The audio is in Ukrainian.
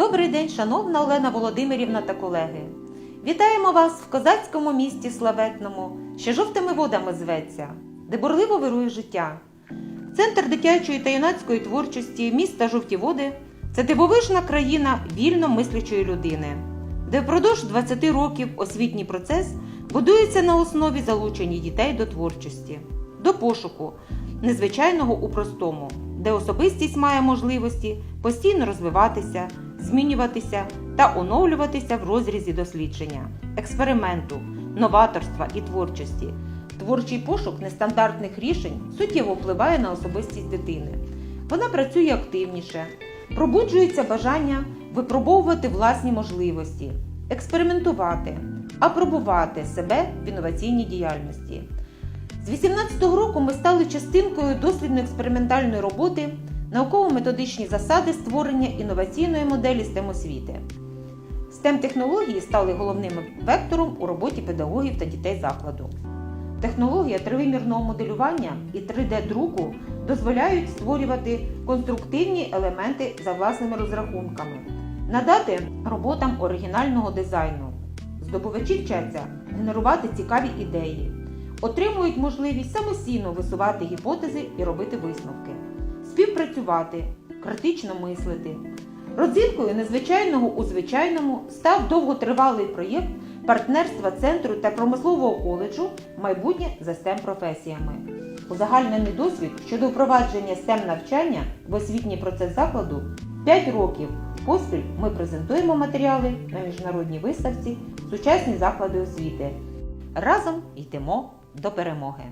Добрий день, шановна Олена Володимирівна та колеги. Вітаємо вас в козацькому місті славетному, що жовтими водами зветься, де бурливо вирує життя. Центр дитячої та юнацької творчості міста Жовті Води це дивовижна країна вільно мислячої людини, де впродовж 20 років освітній процес будується на основі залучення дітей до творчості, до пошуку, незвичайного у простому, де особистість має можливості постійно розвиватися, змінюватися та оновлюватися в розрізі дослідження, експерименту, новаторства і творчості. Творчий пошук нестандартних рішень суттєво впливає на особистість дитини. Вона працює активніше, пробуджується бажання випробовувати власні можливості, експериментувати, апробувати себе в інноваційній діяльності. З 18-го року ми стали частинкою дослідно-експериментальної роботи науково-методичні засади створення інноваційної моделі STEM освіти. STEM технології стали головним вектором у роботі педагогів та дітей закладу. Технологія тривимірного моделювання і 3D-друку дозволяють створювати конструктивні елементи за власними розрахунками, надати роботам оригінального дизайну. Здобувачі вчаться генерувати цікаві ідеї, отримують можливість самостійно висувати гіпотези і робити висновки, співпрацювати, критично мислити. Родзинкою незвичайного у звичайному став довготривалий проєкт партнерства центру та промислового коледжу майбутнє за STEM професіями. Узагальнений досвід щодо впровадження STEM навчання в освітній процес закладу 5 років поспіль ми презентуємо матеріали на міжнародній виставці Сучасні заклади освіти. Разом йдемо до перемоги!